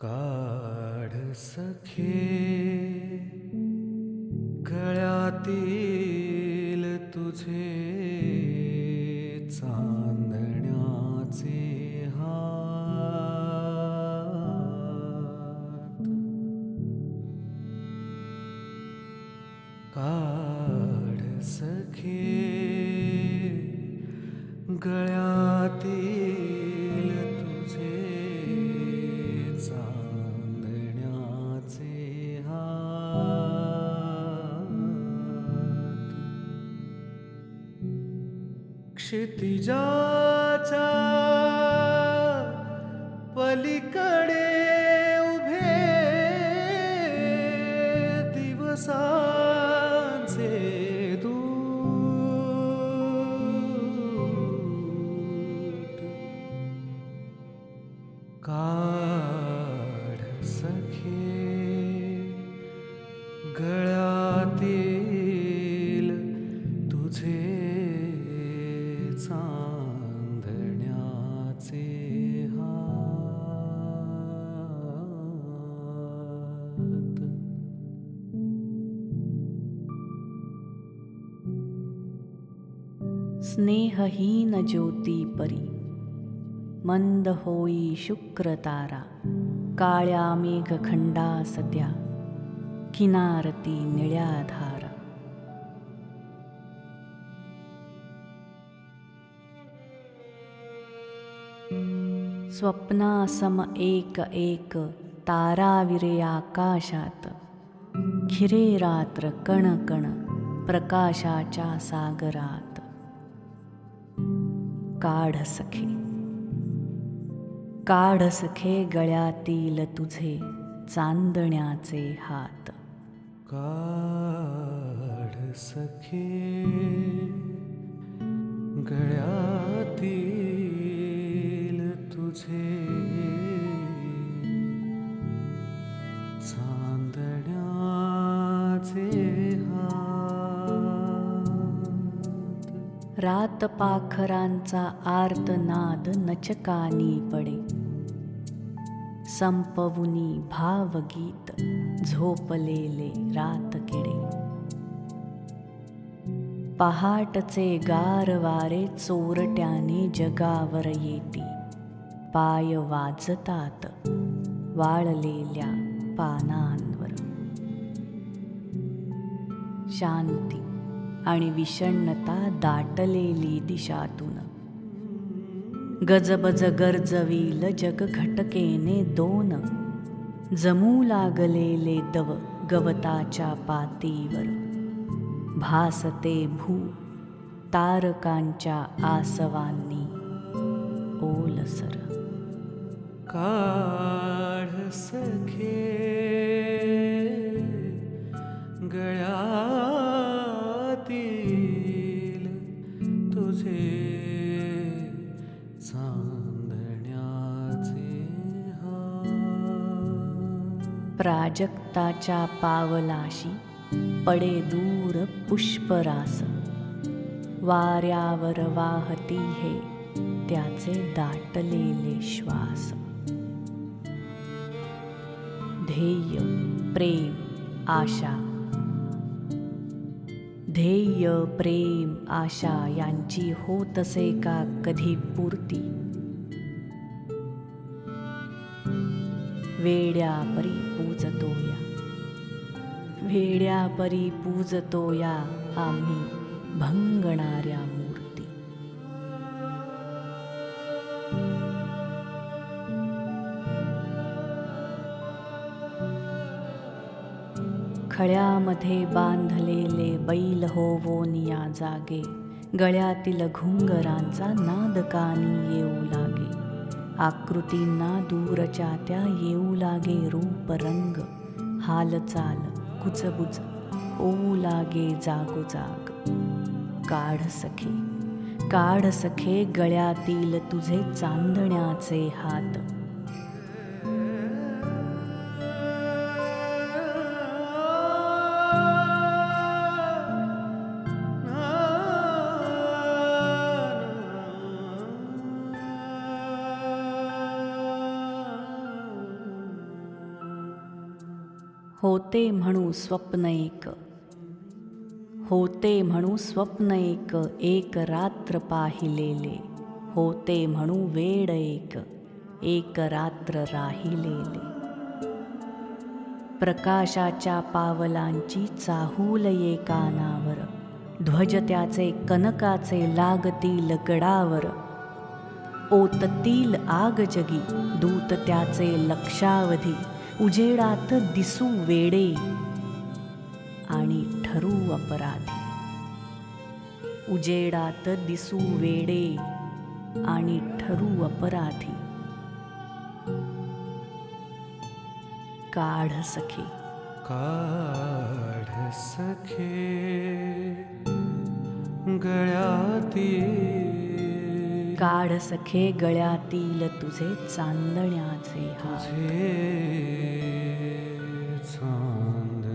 काढ सखे गळ्यातील तुझे चा क्षितिजाच्या पलीकडे उभे काढ सखे गळ्यातील स्नेहहीन ज्योती परी मंद होई शुक्र तारा काळ्या मेघखंडा सत्या किनारती निळ्या धारा स्वप्नासम एक एक ताराविरे आकाशात खिरे रात्र कण कण प्रकाशाच्या सागरात काढ सखे. काढ सखे गळ्यातील तुझे चांदण्याचे हात. काढ सखे गळ्यातील तुझे रात पाखरांचा आर्तनाद नचकानी पडे. संपवुनी भावगीत झोपलेले रात किडे. पहाटचे गारवारे चोरट्याने जगावर येती. पाय वाजतात वाळलेल्या पानांवर. शांती. आणि विषण्णता दाटलेली दिशातून. गजबज गरजवील जग घटकेने दोन. जमू लागलेले दव गवताच्या पातीवर. भासते भू तारकांच्या आसवांनी ओलसर. काढ सखे गळ्यातील तुझे चांदण्याचे प्राजक्ताच्या पावलाशी पडे दूर पुष्परास. वाऱ्यावर वाहती हे त्याचे दाटलेले श्वास. ध्येय प्रेम आशा ध्येय प्रेम आशा यांची होत असे का कधी पूर्ती? वेड्या परी पूजतो या वेड्या परी पूजतो या आम्ही भंगणाऱ्या खळ्यामध्ये बांधलेले बैल होवोनिया जागे. गळ्यातील घुंगरांचा नाद कानी येऊ लागे. आकृतींना दूरच्या त्या येऊ लागे रूप रंग. हालचाल कुचबुच ओऊ लागे जागोजाग काढ सखे काढ सखे गळ्यातील तुझे चांदण्याचे हात. होते म्हणू स्वप्न एक. होते म्हणू स्वप्न एक एक रात्र पाहिलेले. होते म्हणू वेड एक एक रात्र राहिलेले. प्रकाशाच्या पावलांची चाहूल ये कानावर ध्वज त्याचे कनकाचे लागतील गडावर. ओततील आगजगी दूत त्याचे लक्षावधी उजेडात दिसू वेडे आणि ठरू अपराधी. उजेडात दिसू वेडे आणि ठरू अपराधी. काढ सखे. काढ सखे गळ्यातील काढ सखे गळ्यातील तुझे चांदण्याचे हार. तुझे